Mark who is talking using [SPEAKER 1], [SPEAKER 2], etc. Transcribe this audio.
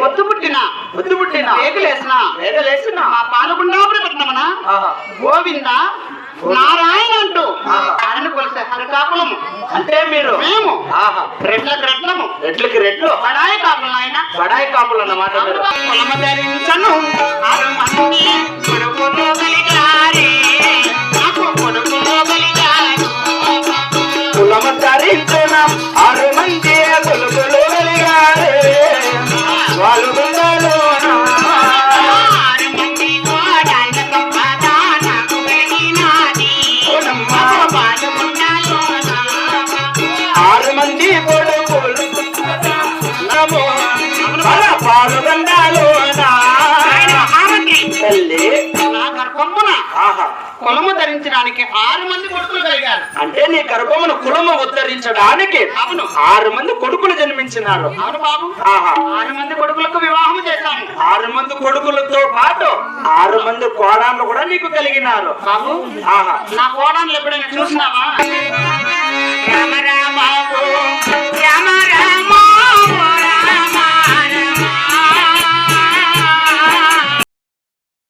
[SPEAKER 1] పొత్తు పుట్టిన?
[SPEAKER 2] బుద్ధి పుట్టిన?
[SPEAKER 1] ఏకలేసిన
[SPEAKER 2] వేగలేసిన
[SPEAKER 1] మా పాలగుండాపురి పట్టణమన. గోవింద? నారాయణ అంటూ.
[SPEAKER 2] ఆహా.
[SPEAKER 1] ఆయనను కొలిసే హరికాపులము
[SPEAKER 2] అంటే మీరు?
[SPEAKER 1] మేము.
[SPEAKER 2] ఆహా.
[SPEAKER 1] రెట్లకు రెట్లము
[SPEAKER 2] రెట్లకి రెట్లు
[SPEAKER 1] బడాయి కాపులు ఆయన
[SPEAKER 2] బడాయి కాపులు అన్నమాట
[SPEAKER 1] ధరించను.
[SPEAKER 2] కులము ధరించిన. ఆరు మంది Pero
[SPEAKER 1] కులము ధరించడానికి ఆరు మంది కొడుకులు కలిగారు.
[SPEAKER 2] అంటే నీ గర్భమును కులము ఉద్ధరించడానికి
[SPEAKER 1] అవును.
[SPEAKER 2] ఆరు మంది కొడుకులు జన్మించినారు.
[SPEAKER 1] అవును బాబు. ఆరు మంది కొడుకులకు వివాహం చేశాము.
[SPEAKER 2] ఆరు మంది కొడుకులతో పాటు ఆరు మంది కోడాళ్ళు కూడా నీకు కలిగినారు.
[SPEAKER 1] బాబు.
[SPEAKER 2] ఆహా.
[SPEAKER 1] నా కోడాన్ని ఎప్పుడైనా చూసినావా?